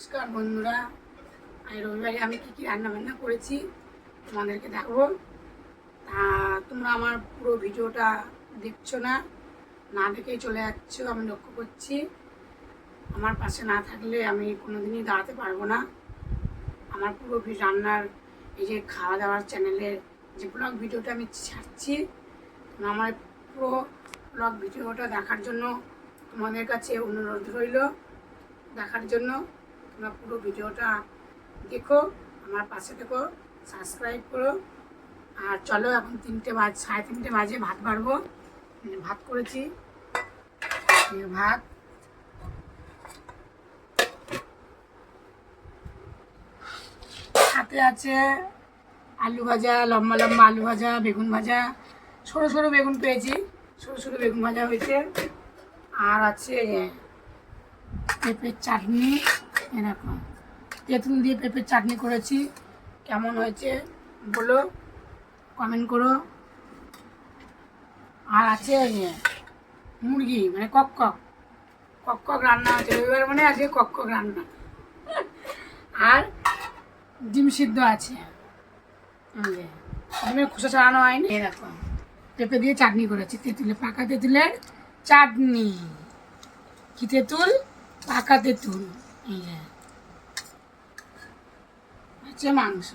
নমস্কার বন্ধুরা। আমি রবিবারে আমি কী কী রান্না বান্না করেছি তোমাদেরকে দেখাবো। তা তোমরা আমার পুরো ভিডিওটা দেখছ না না দেখেই চলে যাচ্ছ, আমি লক্ষ্য করছি। আমার পাশে না থাকলে আমি কোনোদিনই দাঁড়াতে পারব না। আমার পুরো রান্নার এই যে খাওয়া দাওয়ার চ্যানেলের যে ব্লগ ভিডিওটা আমি ছাড়ছি আমার পুরো ব্লগ ভিডিওটা দেখার জন্য তোমাদের কাছে অনুরোধ রইল। দেখার জন্য তোমরা পুরো ভিডিওটা দেখো আমার পাশে থেকো সাবস্ক্রাইব করো আর চলো এখন তিনটে বাজ সাড়ে তিনটে বাজে ভাত বাড়বো ভাত করেছি ভাত সাথে আছে আলু ভাজা লম্বা লম্বা আলু ভাজা বেগুন ভাজা সরু সরু বেগুন পেয়েছি সরু সরু বেগুন ভাজা হয়েছে আর আছে পেঁপের চাটনি এরকম। তেঁতুল দিয়ে পেঁপের চাটনি করেছি, কেমন হয়েছে বলো কমেন্ট করো। আর আছে মুরগি মানে কক কক কক কক রান্না আছে রবিবার মানে আজকে কক কক রান্না। আর ডিম সিদ্ধ আছে। ডিমের খোসা ছাড়ানো হয়নি। এরকম। পেঁপে দিয়ে চাটনি করেছি তেঁতুলে পাকা তেঁতুলের চাটনি। কি তেঁতুল? পাকা তেঁতুল। যে। হচ্ছে মাংস।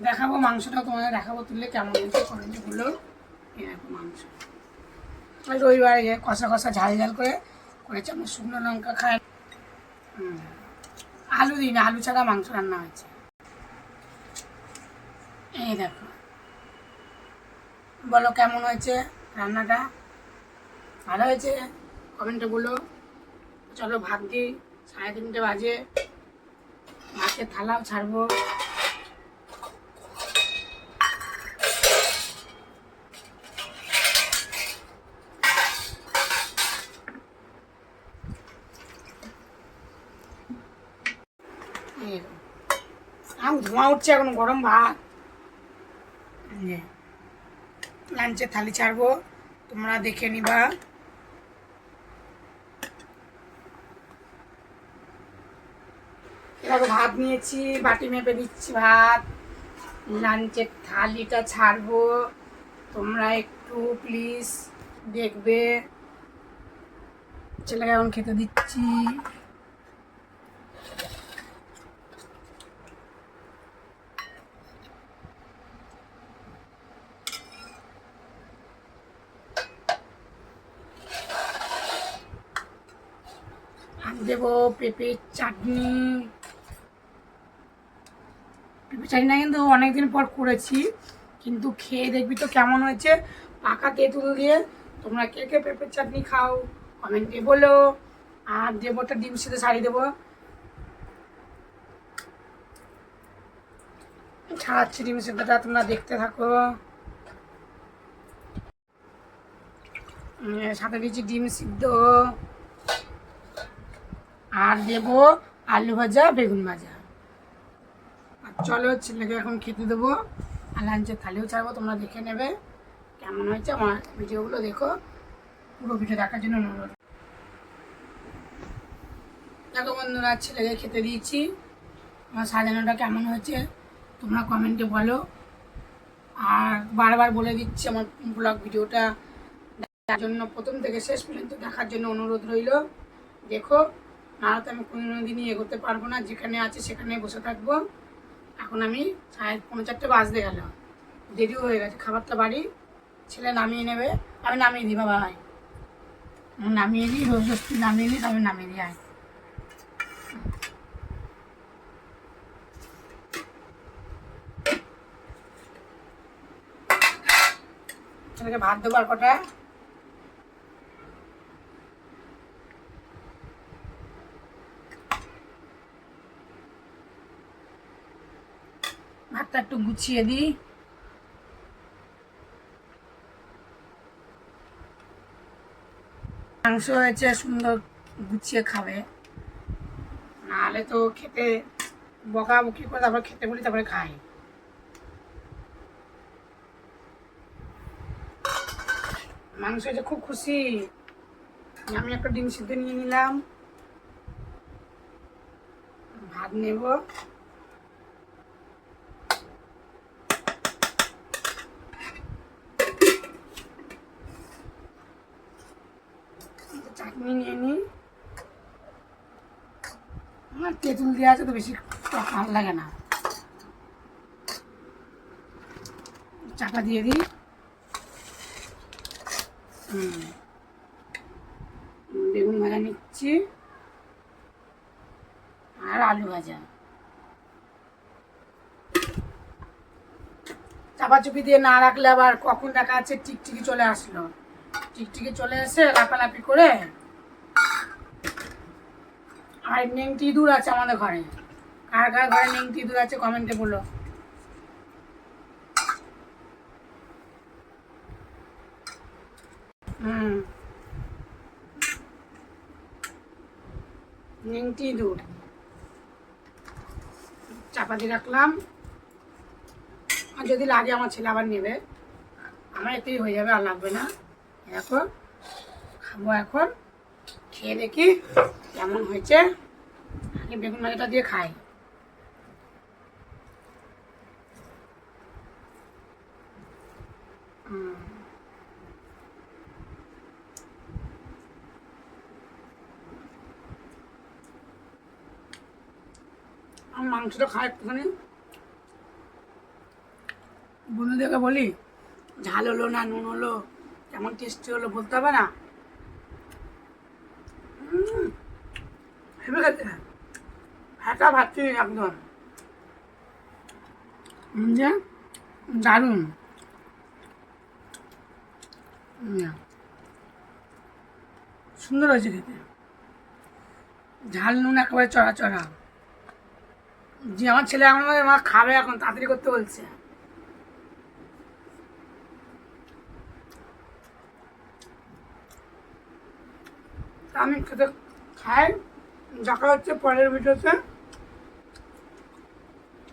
দেখাবো মাংসটা, তোমাদের দেখাবো তুললে কেমন হয়েছে এরকম মাংস। রবিবারে যে কষা কষা ঝাল ঝাল করে করেছে, আমার শুকনো লঙ্কা খায়। আলু দিই না আলু ছাড়া মাংস রান্না হয়েছে। এই দেখো। বলো কেমন হয়েছে রান্নাটা? ভালো হয়েছে? কমেন্টে বলো। চলো ভাত দিই, সাড়ে তিনটে বাজে। ভাতের থালাও ছাড়বো। ধোঁয়া উঠছে, এখন গরম ভাত। লাঞ্চের থালি ছাড়বো। তোমরা দেখে নিবা। এবার ভাত নিয়েছি, বাটি মেপে দিচ্ছি ভাত লাঞ্চের থালিটা ছাড়বো। তোমরা একটু প্লিজ দেখবে। ছেলেকে এখন খেতে দিচ্ছি। দেবো পেঁপের চাটনি। পেঁপে চাটনিটা কিন্তু অনেকদিন পর করেছি, কিন্তু খেয়ে দেখবি তো কেমন হয়েছে। পাকা তেঁতুল দিয়ে তোমরা কে কে পেঁপের চাটনি খাও কমেন্টে বলো। আর দেবো একটা ডিম সিদ্ধ শাড়ি দেবো। ছাড়াচ্ছি ডিম সিদ্ধটা তোমরা দেখতে থাকো। সাথে দিচ্ছি ডিম সিদ্ধ। আর দেবো আলু ভাজা, বেগুন ভাজা। চলো ছেলেকে এখন খেতে দেবো। আর লাঞ্চের থালিও ছাড়বো, তোমরা দেখে নেবে কেমন হয়েছে আমার ভিডিওগুলো, দেখো। পুরো ভিডিও দেখার জন্য অনুরোধ। দেখো বন্ধুরা ছেলেকে খেতে দিয়েছি। আমার সাজানোটা কেমন হয়েছে, তোমরা কমেন্টে বলো। আর বারবার বলে দিচ্ছি আমার ব্লগ ভিডিওটা দেখার জন্য, প্রথম থেকে শেষ পর্যন্ত দেখার জন্য অনুরোধ রইল। দেখো নাহলে তো আমি কোনো দিনই এগোতে পারব না, যেখানে আছে সেখানে বসে থাকব। এখন আমি সাড়ে পৌনে চারটে বাজতে গেল। দেরিও হয়ে গেছে, খাবারটা বাড়ি। ছেলে নামিয়ে নেবে, আমি নামিয়ে দিই, বাবা ভাই নামিয়ে দিই, রোজ রোজ নামিয়ে দিই তবে নামিয়ে দিই, আয়। ছেলেকে ভাত দেবো আর কটা? ভাতটা একটু গুছিয়ে দিই। মাংস হয়েছে, সুন্দর গুছিয়ে খাবে। নাহলে তো খেতে বকাবকি করে তারপর খেতে বলি, তারপরে খাই। মাংস হয়েছে, খুব খুশি। আমি একটা ডিম সিদ্ধ নিয়ে নিলাম। ভাত নেব। চাটনি নিয়ে নিই আমার তেঁতুল দেওয়া আছে তো বেশি টক ভালো লাগে না। চাপা দিয়ে দিই। বেগুন ভাজা নিচ্ছি। আর আলু ভাজা। চাপাচুপি দিয়ে না রাখলে আবার কখন দেখা যাচ্ছে টিকটিকি চলে আসলো। টিকটিকি চলে এসে লাপালাপি করে আর নেংটি দূর আছে আমাদের ঘরে। কার কার ঘরে নেংটি দূর আছে কমেন্টে বলো। হুম। নিমটি দুধ চাপাতি রাখলাম। আর যদি লাগে আমার ছেলে আবার নেবে, আমার এতেই হয়ে যাবে আর লাগবে না। এখন খাব এখন। খেয়ে দেখি কেমন হয়েছে। আগে বেগুন ভাজাটা দিয়ে খাই। মাংসটা খাই একটুখানি। বন্ধুদেরকে বলি, ঝাল হলো না নুন হলো কেমন টেস্টি হলো বলতে হবে না? হেবে। গেছে ভাবছি একদম। যে দারুণ। সুন্দর হয়েছে খেতে। ঝাল নুন একেবারে চড়া চড়া। যে আমার ছেলে বলে, মা খাবে এখন তাড়াতাড়ি করতে বলছে। আমি খেতে খাই। দেখা হচ্ছে পরের ভিডিওতে।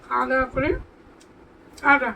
খাওয়া দাওয়া করি। টাটা।